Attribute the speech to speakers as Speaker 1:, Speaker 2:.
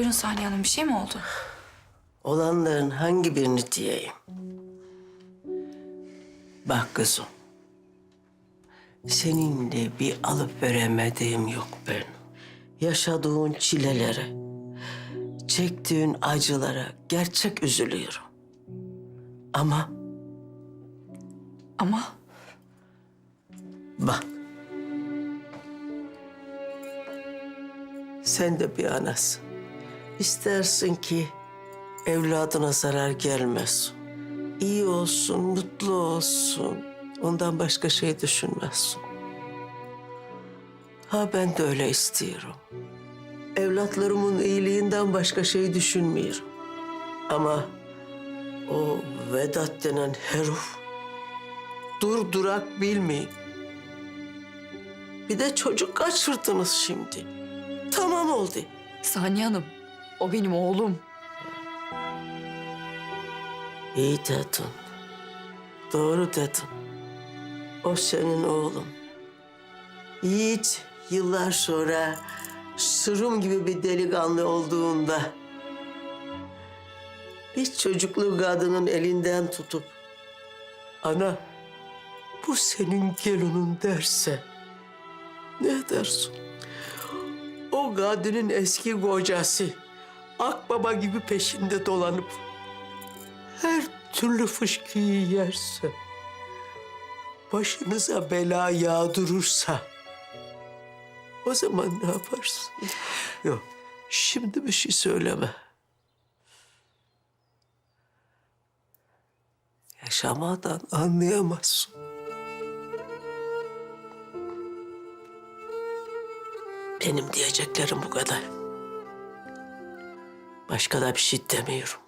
Speaker 1: Buyurun Saniye Hanım bir şey mi oldu?
Speaker 2: Olanların hangi birini diyeyim? Bak kızım. Seninle bir alıp veremediğim yok benim. Yaşadığın çilelere, çektiğin acılara gerçek üzülüyorum. Ama
Speaker 1: Ama
Speaker 2: bak. Sen de bir anasın. İstersin ki evladına zarar gelmesin. İyi olsun, mutlu olsun. Ondan başka şey düşünmezsin. Ha ben de öyle istiyorum. Evlatlarımın iyiliğinden başka şey düşünmüyorum. Ama o Vedat denen herif dur durak bilmeyin. Bir de çocuk kaçırdınız şimdi. Tamam oldu.
Speaker 1: Saniye Hanım o benim oğlum.
Speaker 2: İyi dedin. Doğru dedin. O senin oğlun. Yiğit yıllar sonra sırım gibi bir delikanlı olduğunda bir çocuklu kadının elinden tutup ana bu senin gelinin derse ne dersin? O kadının eski kocası akbaba gibi peşinde dolanıp her türlü fışkıyı yerse, başınıza bela yağdırırsa, o zaman ne yaparsın? Yok, şimdi bir şey söyleme. Yaşamadan anlayamazsın. Benim diyeceklerim bu kadar. Başka da bir şey demiyorum.